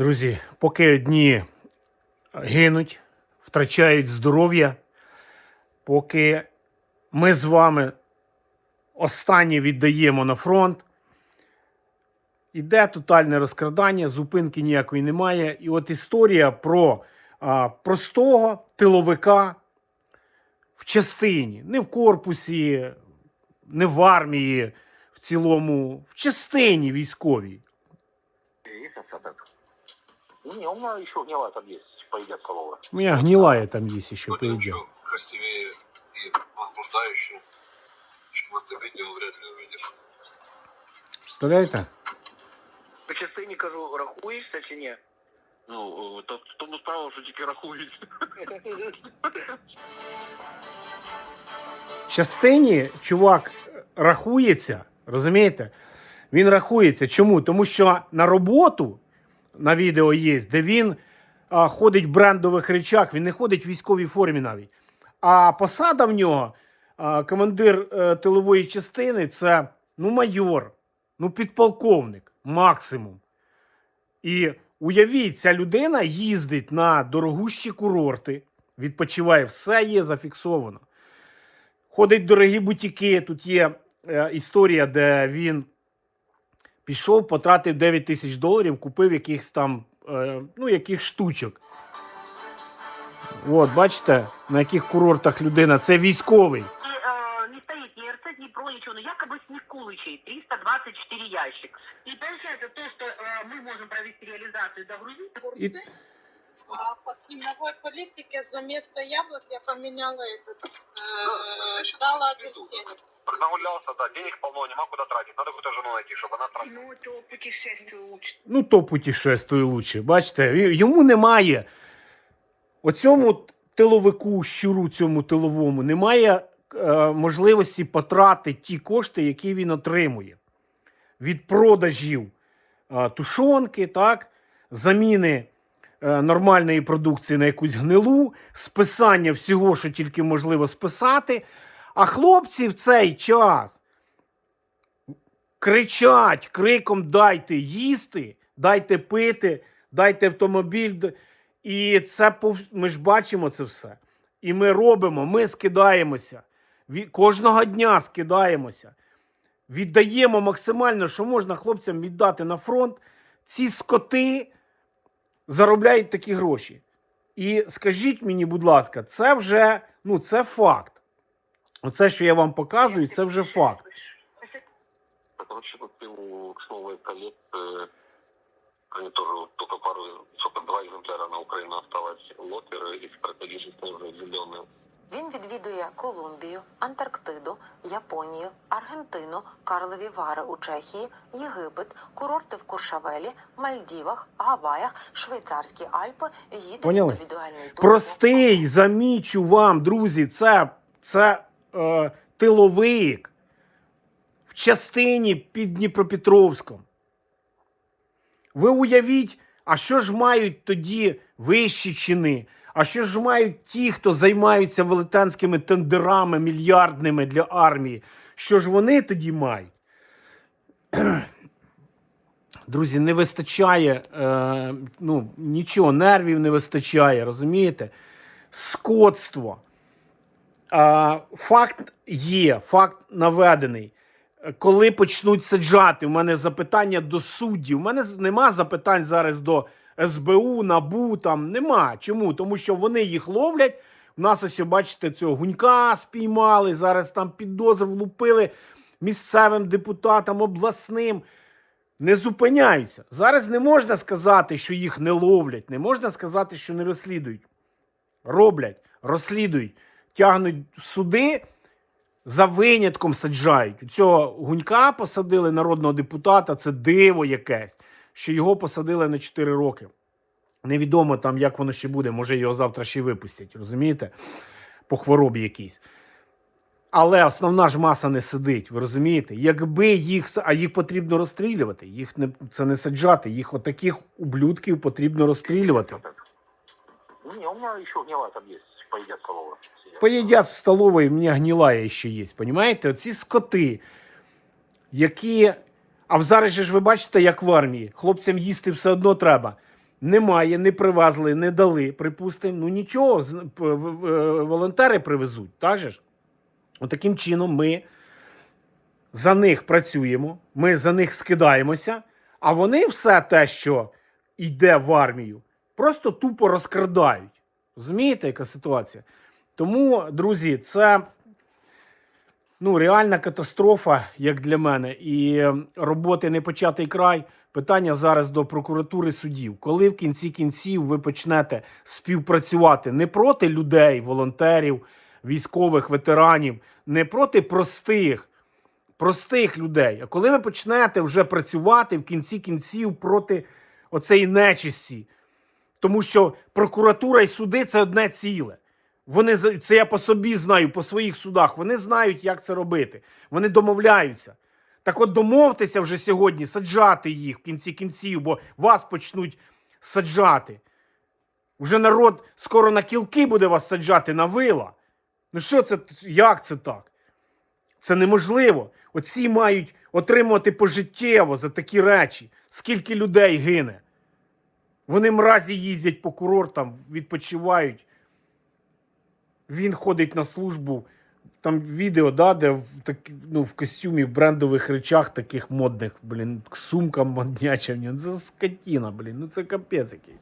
Друзі, поки одні гинуть, втрачають здоров'я, поки ми з вами останнє віддаємо на фронт, іде тотальне розкрадання, зупинки ніякої немає. І от історія про а, простого тиловика в частині, не в корпусі, не в армії в цілому, в частині військовій. Остаток? Не, у меня еще гнила там есть, поедят столовая. У меня гнилая там есть еще, еще красивее и возбуждающее, чем это видео вряд ли увидишь. Представляєте? По частині кажу, рахуєшся чи ні? Ну, э, то, тому справа, що тільки рахують. Частині чувак рахується, розумієте? Він рахується. Чому? Тому що на роботу на відео є, де він а, ходить в брендових речах, він не ходить в військовій формі навіть. А посада в нього, а, командир е, тилової частини, це ну майор, ну підполковник, максимум. І уявіть, ця людина їздить на дорогущі курорти, відпочиває, все є зафіксовано. Ходить в дорогі бутіки. Тут є е, історія, де він пішов, потратив 9 тисяч доларів, купив якихось там е, ну, яких штучок. От, бачите, на яких курортах людина. Це військовий. И, э, не стоит ни РЦ, ни ПРО, ничего, но якобы с Никулычей 324 ящик. И получается то, что э, мы можем провести реализацию, догрузить, І, А по ценовой политике за место яблок я поменяла этот, э, дала апельсин. Нагулялся, да, денег полно, нема куда тратить. Надо какую-то жену найти, чтобы она тратила. ну, то путешествие лучше. ну, то путешествує лучше. Бачите, Й- йому немає. Оцьому тиловику, щуру цьому тиловому, немає е, можливості потратити ті кошти, які він отримує від продажів е, тушонки, так, заміни е, нормальної продукції на якусь гнилу, списання всього, що тільки можливо списати. А хлопці в цей час кричать криком дайте їсти, дайте пити, дайте автомобіль. І це ми ж бачимо це все. І ми робимо, ми скидаємося. Кожного дня скидаємося. Віддаємо максимально, що можна хлопцям віддати на фронт. Ці скоти заробляють такі гроші. І скажіть мені, будь ласка, це вже ну, це факт. Оце, що я вам показую, це вже факт. Короче, купил к новой коллекции. Они тоже вот только пару, только два экземпляра на Украину осталось. Лотеры из крокодилей тоже зеленые. Він відвідує Колумбію, Антарктиду, Японію, Аргентину, Карлові Вари у Чехії, Єгипет, курорти в Куршавелі, Мальдівах, Гаваях, Швейцарські Альпи. Їде Поняли? індивідуальний тур. Простий, замічу вам, друзі, це, це е, тиловик в частині під Дніпропетровськом. Ви уявіть, а що ж мають тоді вищі чини? А що ж мають ті, хто займаються велетенськими тендерами мільярдними для армії? Що ж вони тоді мають? Друзі, не вистачає е, ну, нічого, нервів не вистачає, розумієте? Скотство. А, факт є, факт наведений. Коли почнуть саджати, у мене запитання до суддів. У мене нема запитань зараз до СБУ, НАБУ. Там нема. Чому? Тому що вони їх ловлять. У нас ось, бачите, цього гунька спіймали. Зараз там підозру влупили місцевим депутатам, обласним. Не зупиняються. Зараз не можна сказати, що їх не ловлять. Не можна сказати, що не розслідують. Роблять, розслідують, тягнуть в суди, за винятком саджають. Цього гунька посадили народного депутата, це диво якесь, що його посадили на 4 роки. Невідомо там, як воно ще буде, може його завтра ще випустять, розумієте? По хворобі якійсь. Але основна ж маса не сидить, ви розумієте? Якби їх, а їх потрібно розстрілювати, їх не, це не саджати, їх отаких ублюдків потрібно розстрілювати. Не, у меня еще гнила там поедят столовая. Сидят. Поїдять в столовій, у мене гнилая ще є. Понімаєте? Оці скоти, які. А зараз же ж ви бачите, як в армії. Хлопцям їсти все одно треба. немає, не привезли, не дали, припустимо. Ну нічого, в- волонтери привезуть. Так же ж? Отаким чином ми за них працюємо, ми за них скидаємося, а вони все те, що йде в армію, просто тупо розкрадають. Розумієте, яка ситуація? Тому, друзі, це ну, реальна катастрофа, як для мене. І е, роботи не початий край. Питання зараз до прокуратури судів. Коли в кінці кінців ви почнете співпрацювати не проти людей, волонтерів, військових, ветеранів, не проти простих, простих людей, а коли ви почнете вже працювати в кінці кінців проти оцеї нечисті, тому що прокуратура і суди це одне ціле. Вони це я по собі знаю, по своїх судах. Вони знають, як це робити. Вони домовляються. Так от домовтеся вже сьогодні саджати їх в кінці кінців, бо вас почнуть саджати. Уже народ скоро на кілки буде вас саджати на вила. Ну що це? Як це так? Це неможливо. Оці мають отримувати пожиттєво за такі речі. Скільки людей гине. Вони мразі їздять по курортам, відпочивають. Він ходить на службу. Там відео, да, де в, так, ну, в костюмі, в брендових речах таких модних, блін, сумка модняча. Це скотіна, блін, ну це капець якийсь.